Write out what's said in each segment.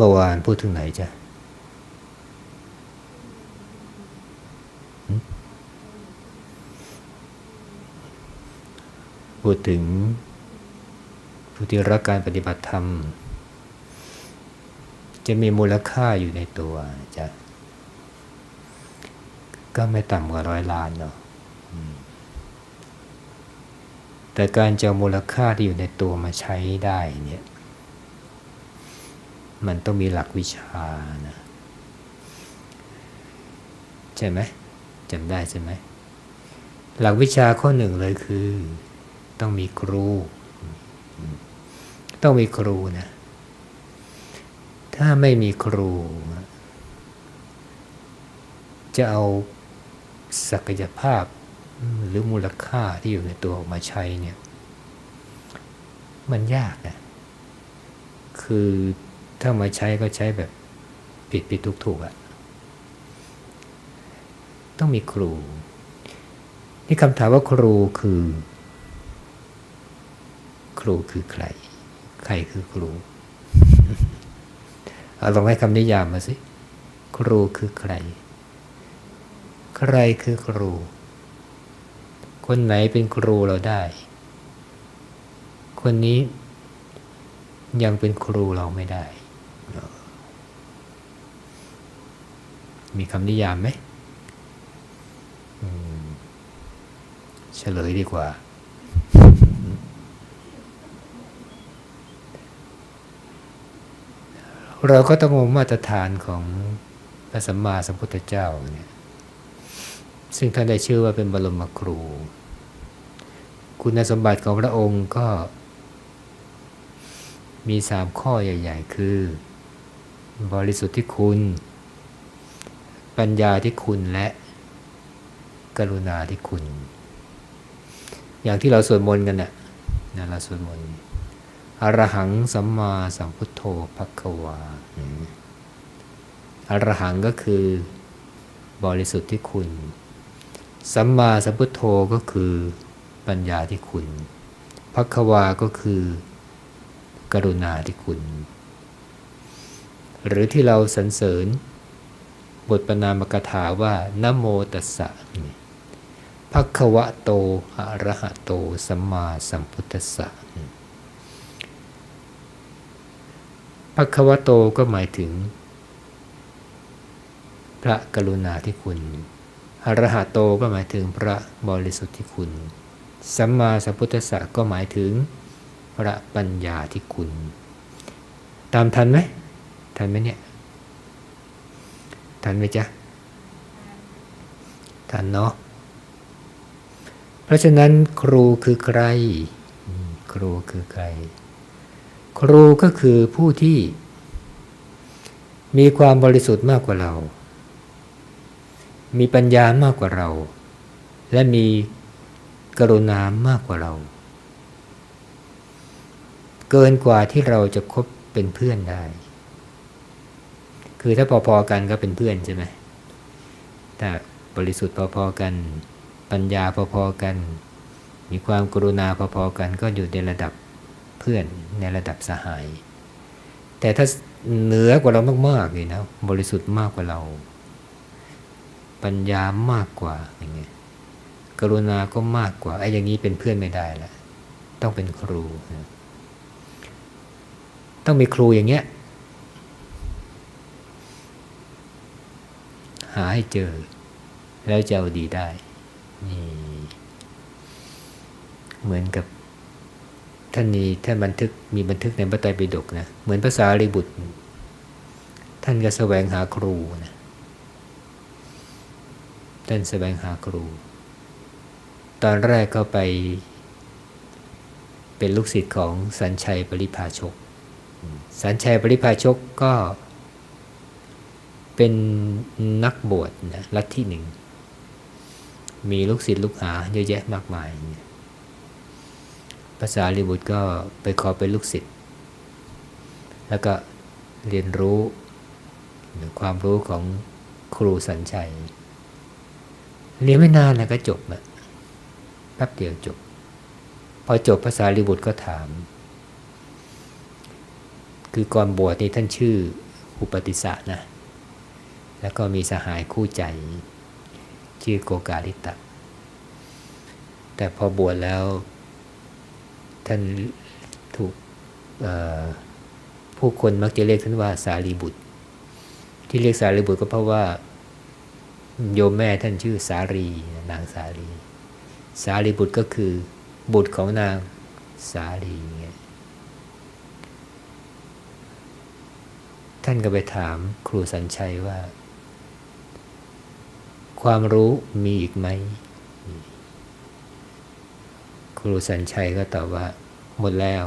เมื่อวานพูดถึงไหนจ๊ะพูดถึงผู้ที่รักการปฏิบัติธรรม จะมีมูลค่าอยู่ในตัวจะก็ไม่ต่ำกว่าร้อยล้านเนาะแต่การจะมูลค่าที่อยู่ในตัวมาใช้ได้เนี่ย มันต้องมีหลักวิชานะใช่ไหมจำได้ใช่ไหมหลักวิชาข้อหนึ่งเลยคือ ต้องมีครู ต้องมีครูนะ ถ้าไม่มีครู จะเอาศักยภาพหรือมูลค่าที่อยู่ในตัวออกมาใช้เนี่ย มันยากนะ คือ ถ้ามาใช้ก็ใช้แบบผิดผิดถูกถูกอะต้องมีครู นี่คำถามว่าครูคือ ครูคือใคร ใครคือครูเอาลองให้คำนิยามมาสิ ครูคือใคร ใครคือครู คนไหนเป็นครูเราได้ คนนี้ยังเป็นครูเราไม่ได้ มีคำนิยามไหมเฉลยดีกว่า เราก็ต้องเอามาตรฐานของพระสัมมาสัมพุทธเจ้าเนี่ยซึ่งท่านได้ชื่อว่าเป็นบรมครู คุณสมบัติของพระองค์ก็มีสามข้อใหญ่ ๆ คือ บริสุทธิ์ที่คุณ ปัญญาที่คุณและกรุณาที่คุณ อย่างที่เราสวดมนต์กันน่ะนะเราสวดมนต์อรหังสัมมาสัมพุทโธภควาอืมอรหังก็คือบริสุทธิ์ที่คุณ สัมมาสัมพุทโธก็คือปัญญาที่คุณภควาก็คือกรุณาที่คุณ หรือที่เราสรรเสริญ บทปนามกถาว่านโมตัสสะภควะโตอะระหะโต สัมมาสัมพุทธัสสะภควะโตก็หมายถึง พระกรุณาที่คุณอรหะโตก็หมายถึงพระบริสุทธิ์ที่คุณ สัมมาสัมพุทธัสสะก็หมายถึงพระปัญญาที่คุณ ตามทันไหม ทันไหมเนี่ย ทันไหมจ๊ะ ทันเนาะ เพราะฉะนั้นครูคือใคร ครูคือใคร ครูก็คือผู้ที่ มีความบริสุทธิ์มากกว่าเรา มีปัญญามากกว่าเรา และมีกรุณามากกว่าเรา เกินกว่าที่เราจะคบเป็นเพื่อนได้ คือถ้าพอๆกันก็เป็นเพื่อนใช่ไหมแต่บริสุทธิ์พอๆกัน ปัญญาพอๆกัน มีความกรุณาพอๆกัน ก็อยู่ในระดับเพื่อนในระดับสหาย แต่ถ้าเหนือกว่าเรามากๆเลยนะบริสุทธิ์มากกว่าเรา ปัญญามากกว่าอย่างเงี้ยกรุณาก็มากกว่าไอ้อย่างนี้เป็นเพื่อนไม่ได้ละต้องเป็นครู ต้องมีครูอย่างเงี้ย หาให้เจอ แล้วจะเอาดีได้นี่เหมือนกับท่านนี้ท่านบันทึกมีบันทึกในพระไตรปิฎกนะเหมือนภาษาลีบุตร ท่านก็แสวงหาครูนะท่านแสวงหาครู ตอนแรกก็ไป เป็นลูกศิษย์ของสัญชัยปริภาชก สัญชัยปริภาชกก็ เป็นนักบวชนะลัทธิหนึ่ง มีลูกศิษย์ลูกหาเยอะแยะมากมายภาษาลิบุตรก็ไปขอเป็นลูกศิษย์ แล้วก็เรียนรู้หรือความรู้ของครูสัญชัย เรียนไม่นานแล้วก็จบอะแป๊บเดียวจบ พอจบภาษาลิบุตรก็ถาม คือก่อนบวชนี่ท่านชื่ออุปติสะนะ แล้วก็มีสหายคู่ใจชื่อโกกาลิตะ แต่พอบวชแล้ว ท่านถูกผู้คนมักจะเรียกท่านว่าสารีบุตร ที่เรียกสารีบุตรก็เพราะว่า โยมแม่ท่านชื่อสารีนางสารี สารีบุตรก็คือบุตรของนางสาลีไงท่านก็ไปถามครูสัญชัยว่า ความรู้มีอีกไหม ครูสัญชัยก็ตอบว่า หมดแล้ว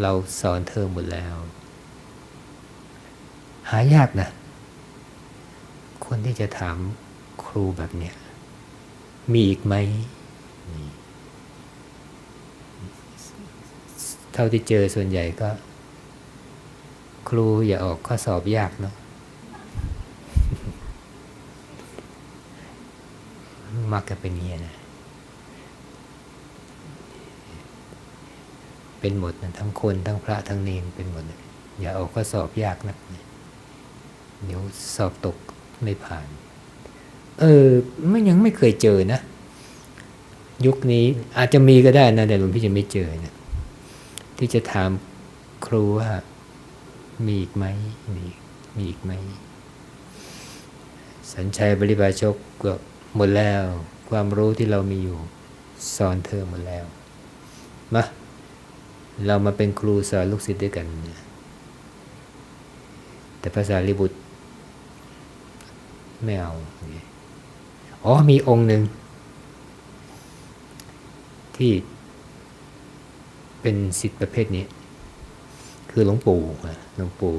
เราสอนเธอหมดแล้ว หายากนะ คนที่จะถามครูแบบเนี้ยมีอีกไหม เท่าที่เจอส่วนใหญ่ก็ ครูอย่าออกข้อสอบยากเนาะ มักจะเป็นอย่างนี้นะ เป็นหมดนะทั้งคนทั้งพระทั้งเนนเป็นหมด อย่าออกข้อสอบยากนะเดี๋ยวสอบตกไม่ผ่าน เออไม่ยังไม่เคยเจอนะ ยุคนี้อาจจะมีก็ได้นะแต่หลวงพี่จะไม่เจอนะที่จะถามครูว่า มีอีกไหมมีมีอีกไหมสัญชัยบริบาชกก็ หมดแล้ว ความรู้ที่เรามีอยู่ สอนเธอหมดแล้วมาเรามาเป็นครูสอนลูกศิษย์ด้วยกัน แต่ภาษาลิบุตร ไม่เอาอ๋อมีองค์หนึ่ง ที่เป็นสิทธิประเภทนี้ คือหลวงปู่หลวงปู่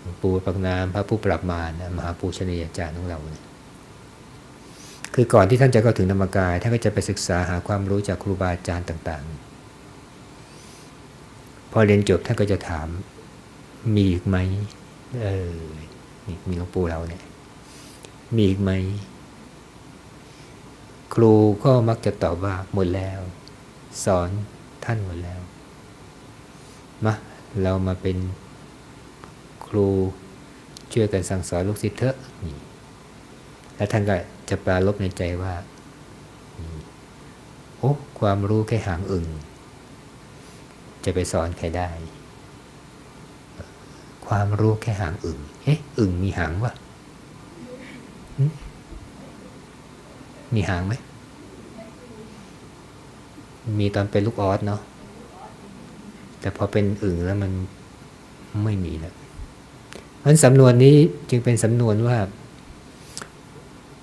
หลวงปู่ปักน้ำพระผู้ปรับมานะมหาปูชนียาจารย์ของเราเนี่ย คือก่อนที่ท่านจะเข้าถึงธรรมกาย ท่านก็จะไปศึกษาหาความรู้จากครูบาอาจารย์ต่าง ๆ พอเรียนจบท่านก็จะถามมีอีกไหมเออนี่มีหลวงปู่เราเนี่ย มีอีกไหม ครูก็มักจะตอบว่าหมดแล้ว สอนท่านหมดแล้วมาเรามาเป็นครูช่วยกันสั่งสอนลูกศิษย์เถอะนี่แล้วท่านก็ จะปราลบในใจว่า โอ้ ความรู้แค่หางอึ่ง จะไปสอนใครได้ ความรู้แค่หางอึ่งเอ๊ะอึ่งมีหางวะมีหางไหม มีตอนเป็นลูกออสเนาะ แต่พอเป็นอึ่งแล้วมันไม่มีแล้วเพราะสำนวนนี้จึงเป็นสำนวนว่า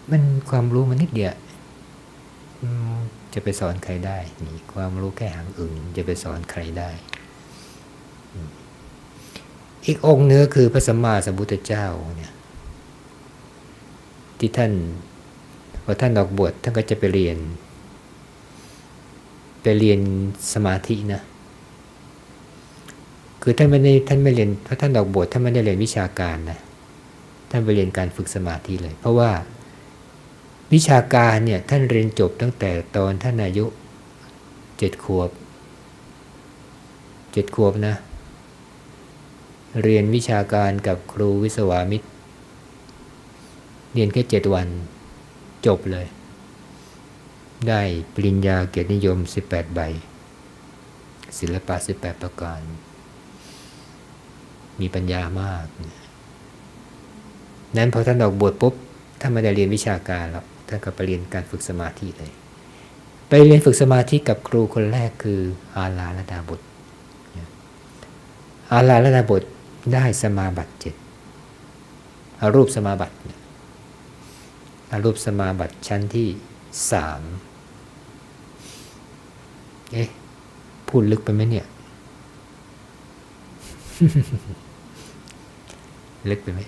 มันความรู้มันนิดเดียวจะไปสอนใครได้ นี่ความรู้แค่หางอึ่งจะไปสอนใครได้ อีกองค์เนื้อคือพระสัมมาสัมพุทธเจ้าเนี่ยที่ท่านพอท่านออกบวชท่านก็จะไปเรียน ไปเรียนสมาธินะคือท่านไม่ได้ท่านไม่เรียนเพราะท่านออกบวชท่านไม่ได้เรียนวิชาการนะท่านไปเรียนการฝึกสมาธิเลย เพราะว่า วิชาการเนี่ยท่านเรียนจบตั้งแต่ตอนท่านอายุเจ็ดขวบเจ็ดขวบนะ เรียนวิชาการกับครูวิศวามิตร เรียนแค่เจ็ดวันจบเลย ได้ปริญญาเกียรตินิยม 18 ใบ ศิลปะ 18 ประการ มีปัญญามาก นั้นพอท่านออกบวชปุ๊บท่านไม่ได้เรียนวิชาการหรอก ท่านก็ไปเรียนการฝึกสมาธิเลย ไปเรียนฝึกสมาธิกับครูคนแรกคืออาลาลดาบทอาลาลดาบทได้สมาบัติเจ็ดอารูปสมาบัติอารูปสมาบัติชั้นที่สามเอ๊ะพูดลึกไปไหมเนี่ย ลึกไปไหม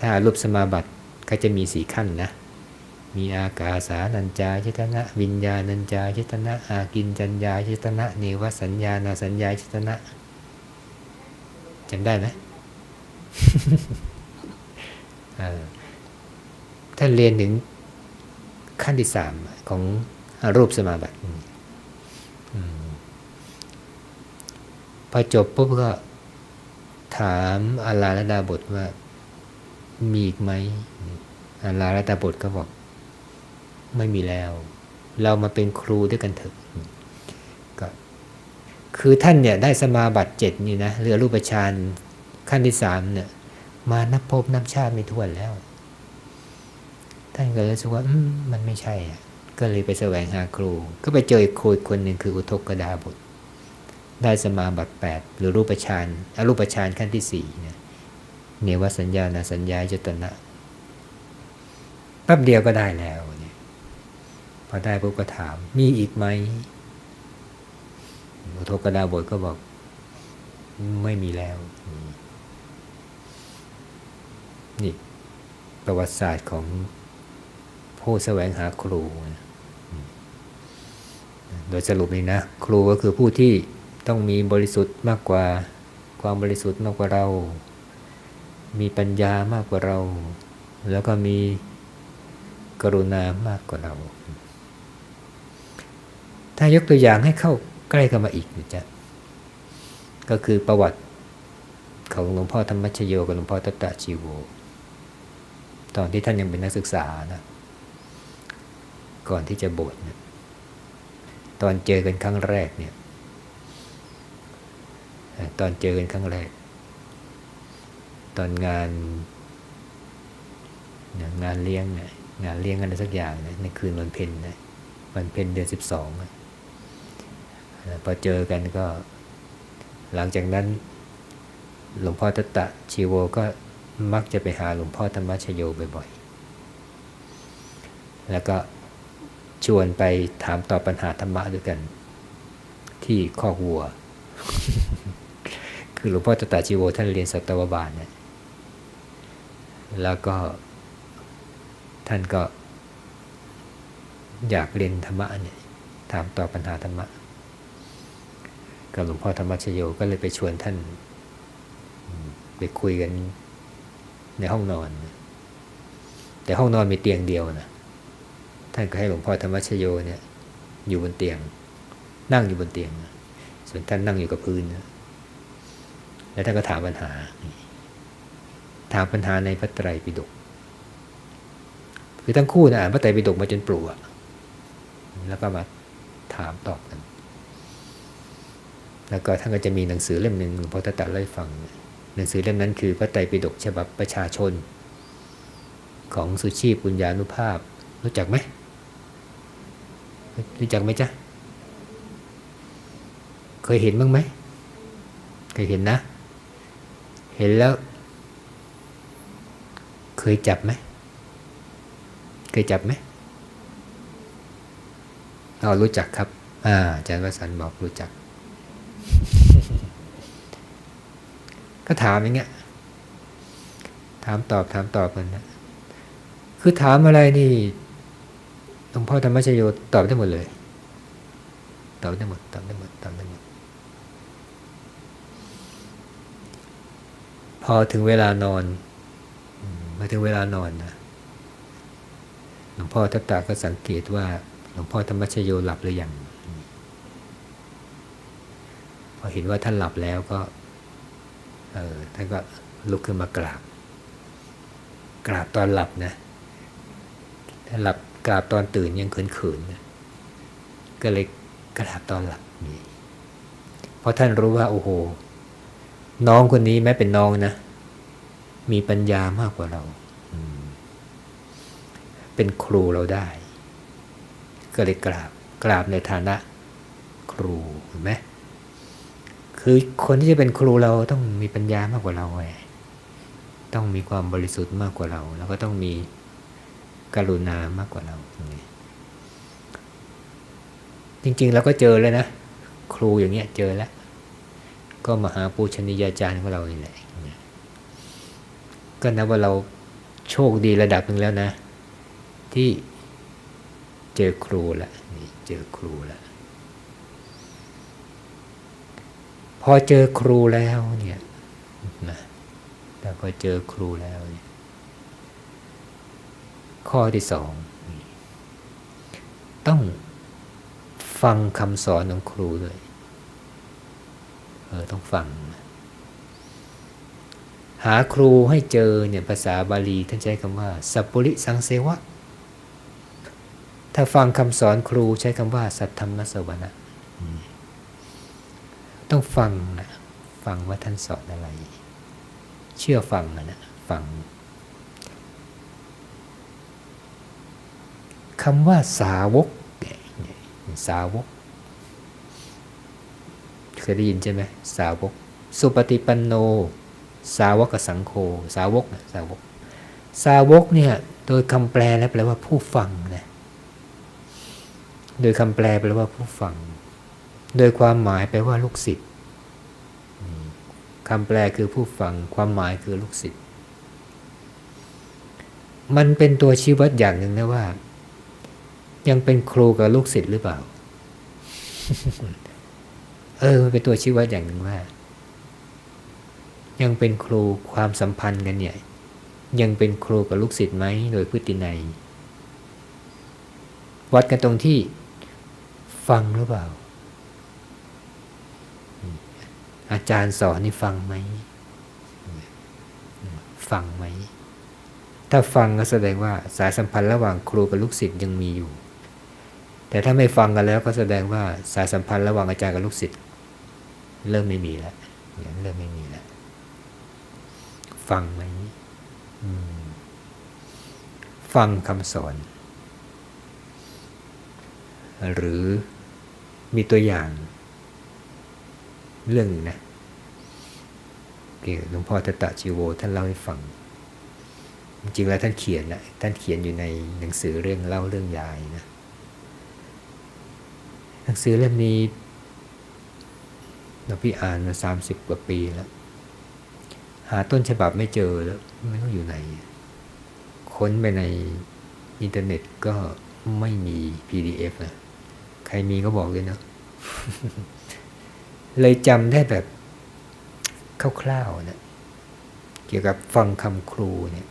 ถ้ารูปสมาบัติก็จะมีสี่ขั้นนะ มีอากาสานัญจายตนะ วิญญาณัญจายตนะ อากินจัญญายตนะ เนวสัญญาณสัญญายตนะจำได้ไหมท่านเรียนถึงขั้นที่สามของรูปสมาบัติพอจบปุ๊บก็ถามอาลาลดาบทว่า มีอีกไหมอาลาและดาบทก็บอก ไม่มีแล้ว เรามาเป็นครูด้วยกันเถอะก็คือท่านเนี่ยได้สมาบัติเจ็ดนี่นะเรือรูปฌานขั้นที่สามเนี่ย มานับภพนับชาติไม่ถ้วนแล้ว ท่านก็เลยสึกว่ามมันไม่ใช่อะก็เลยไปแสวงหาครู ก็ไปเจอครูอีกคนหนึ่งคืออุทกดาบทได้สมาบัติแปดหรือรูปฌานอรูปฌานขั้นที่สี่เนี่ย เนวสัญญาณสัญญาจตนะแป๊บเดียวก็ได้แล้วเนี่ยพอได้ปุ๊บก็ถาม มีอีกไหมอุทกดาบทก็บอก ไม่มีแล้ว นี่ ประวัติศาสตร์ของผู้แสวงหาครู โดยสรุปนี่นะ ครูก็คือผู้ที่ต้องมีบริสุทธิ์มากกว่า ความบริสุทธิ์มากกว่าเรา มีปัญญามากกว่าเรา แล้วก็มีกรุณามากกว่าเรา ถ้ายกตัวอย่างให้เข้าใกล้กันมาอีกนะจ๊ะก็คือประวัติของหลวงพ่อธรรมชโยกับหลวงพ่อตัตตะชีโวตอนที่ท่านยังเป็นนักศึกษานะก่อนที่จะบวชนะตอนเจอกันครั้งแรกเนี่ย ตอนเจอกันครั้งแรก ตอนงานงานเลี้ยงงานเลี้ยงอะไรสักอย่างนะในคืนวันเพ็ญนะวันเพ็ญเดือนสิบสองพอเจอกันก็ หลังจากนั้น หลวงพ่อตตะชีโวก็มักจะไปหาหลวงพ่อธรรมชโยบ่อยๆ แล้วก็ชวนไปถามตอบปัญหาธรรมะด้วยกัน ที่คอกวัว คือหลวงพ่อตตาชีโวท่านเรียนสัตวบาลเนี่ย แล้วก็ท่านก็อยากเรียนธรรมะเนี่ยถามตอบปัญหาธรรมะกับหลวงพ่อธรรมชโยก็เลยไปชวนท่าน ไปคุยกันในห้องนอน แต่ห้องนอนมีเตียงเดียวนะท่านก็ให้หลวงพ่อธรรมชโยเนี่ย อยู่บนเตียง นั่งอยู่บนเตียง ส่วนท่านนั่งอยู่กับพื้นนะแล้วท่านก็ถามปัญหา ถามปัญหาในพระไตรปิฎกคือทั้งคู่นะอ่านพระไตรปิฎกมาจนปลุกแล้วก็มาถามตอบกัน แล้วก็ท่านก็จะมีหนังสือเล่มหนึ่งหลวงพ่อตะตัดเล่าให้ฟัง หนังสือเล่มนั้นคือพระไตรปิฎกฉบับประชาชน ของสุชีพปุญญานุภาพ รู้จักไหมรู้จักไหมจ๊ะ เคยเห็นบ้างไหม เคยเห็นนะ เห็นแล้ว เคยจับไหม เคยจับไหมเรารู้จักครับ อ่าอาจารย์วสันต์บอกรู้จัก ก็ถามอย่างเงี้ย ถามตอบถามตอบกันนะคือถามอะไรนี่หลวงพ่อธรรมชโยตอบได้หมดเลย ตอบได้หมด ตอบได้หมด ตอบได้หมด พอถึงเวลานอน มาถึงเวลานอนนะหลวงพ่อทัตตาก็สังเกตว่า หลวงพ่อธรรมชโยหลับหรือยังพอเห็นว่าท่านหลับแล้วก็เออท่านก็ลุกขึ้นมากราบ กราบตอนหลับนะถ้าหลับกราบตอนตื่นยังเขินๆนะก็เลยกราบตอนหลับนี่เพราะท่านรู้ว่าโอ้โห น้องคนนี้แม้เป็นน้องนะ มีปัญญามากกว่าเรา เป็นครูเราได้ ก็เลยกราบกราบในฐานะครูเห็นไหมคือคนที่จะเป็นครูเราต้องมีปัญญามากกว่าเราไงต้องมีความบริสุทธิ์มากกว่าเรา แล้วก็ต้องมีกรุณามากกว่าเราจริงๆเราก็เจอแล้วนะ ครูอย่างเงี้ยเจอแล้ว ก็มหาปูชนียาจารย์ของเรานี่แหละ ก็นับว่าเราโชคดีระดับหนึ่งแล้วนะ ที่เจอครูแล้วนี่เจอครูแล้วพอเจอครูแล้วเนี่ยนะแต่พอเจอครูแล้วเนี่ยข้อที่สองต้องฟังคำสอนของครูด้วย เออต้องฟัง หาครูให้เจอเนี่ยภาษาบาลีท่านใช้คำว่า สัพปริสังเสวะ ถ้าฟังคำสอนครูใช้คำว่า สัทธรรมสวนะต้องฟังนะฟังว่าท่านสอนอะไร เชื่อฟังนะฟังคำว่าสาวกสาวกเคยได้ยินใช่ไหมสาวก สุปฏิปันโน สาวกสังโฆสาวกนะสาวก สาวกเนี่ยโดยคำแปลแล้วแปลว่าผู้ฟังนะโดยคำแปลแปลว่าผู้ฟัง โดยความหมายแปลว่าลูกศิษย์คำแปลคือผู้ฟัง ความหมายคือลูกศิษย์มันเป็นตัวชี้วัดอย่างหนึ่งนะว่า ยังเป็นครูกับลูกศิษย์หรือเปล่า เออ มันเป็นตัวชี้วัดอย่างหนึ่งว่า ยังเป็นครูความสัมพันธ์กันเนี่ย ยังเป็นครูกับลูกศิษย์ไหมโดยพฤตินัย วัดกันตรงที่ฟังหรือเปล่า อาจารย์สอนนี่ฟังไหม ฟังไหม ถ้าฟังก็แสดงว่าสายสัมพันธ์ระหว่างครูกับลูกศิษย์ยังมีอยู่ แต่ถ้าไม่ฟังกันแล้วก็แสดงว่าสายสัมพันธ์ระหว่างอาจารย์กับลูกศิษย์เริ่มไม่มีแล้วเริ่มไม่มีแล้ว ฟังไหมฟังคำสอน หรือมีตัวอย่าง เรื่องหนึ่งนะเกี่ยวกับหลวงพ่อตตะจิโวท่านเล่าให้ฟัง จริงๆแล้วท่านเขียนนะท่านเขียนอยู่ในหนังสือเรื่องเล่าเรื่องยายนะ หนังสือเล่มนี้เราพี่อ่านมาสามสิบกว่าปีแล้ว หาต้นฉบับไม่เจอแล้วไม่รู้อยู่ไหน ค้นไปในอินเทอร์เน็ตก็ไม่มี PDF นะ ใครมีก็บอกเลยเนาะเลยจำได้แบบคร่าวๆนะ เกี่ยวกับฟังคำครูเนี่ย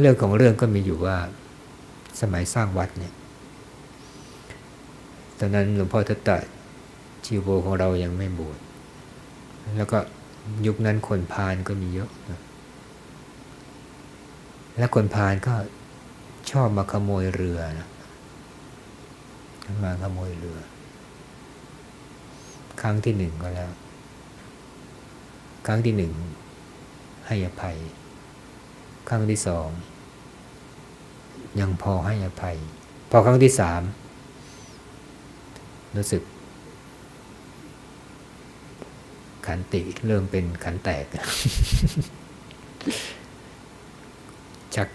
เรื่องของเรื่องก็มีอยู่ว่าสมัยสร้างวัดเนี่ย ตอนนั้นหลวงพ่อทัตตะชีโวของเรายังไม่บวช แล้วก็ยุคนั้นคนพาลก็มีเยอะนะและคนพาลก็ชอบมาขโมยเรือนะมาขโมยเรือ ครั้งที่หนึ่งก็แล้ว ครั้งที่หนึ่งให้อภัย ครั้งที่สอง ยังพอให้อภัย พอครั้งที่สามรู้สึก ขันติเริ่มเป็นขันแตก ชัก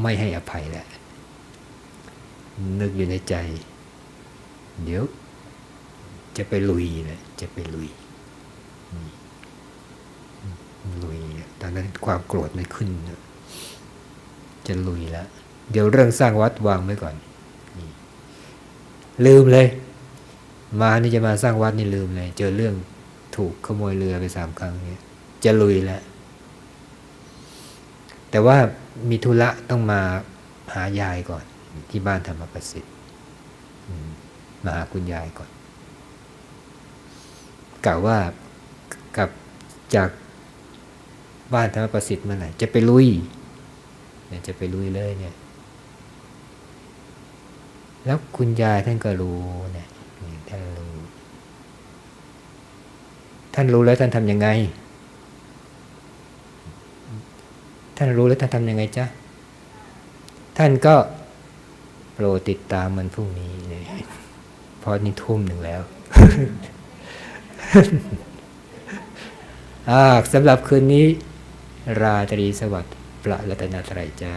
ไม่ให้อภัยแล้วนึกอยู่ในใจ เดี๋ยว จะไปลุยนะจะไปลุยลุยตอนนั้นความโกรธมันขึ้น จะลุยแล้ว เดี๋ยวเรื่องสร้างวัดวางไว้ก่อน ลืมเลย มานี่จะมาสร้างวัดนี่ลืมเลย เจอเรื่อง ถูกขโมยเรือไปสามครั้งเนี่ยจะลุยแล้ว แต่ว่ามีธุระต้องมาหายายก่อน ที่บ้านธรรมประสิทธิ์มาหาคุณยายก่อนกล่าวว่ากับจากบ้านธรรมประสิทธิ์มื่อไหร่จะไปลุยเนี่ยจะไปลุยเลยเนี่ย แล้วคุณยายท่านก็รู้เนี่ยท่านรู้ ท่านรู้แล้วท่านทำยังไง ท่านรู้แล้วท่านทำยังไงจ๊ะ ท่านก็โปรดติดตามมันพรุ่งนี้เนี่ยเพราะนี่ทุ่มหนึ่งแล้วสำหรับคืนนี้ ราตรีสวัสดิ์ประรัตนตรัยจ้า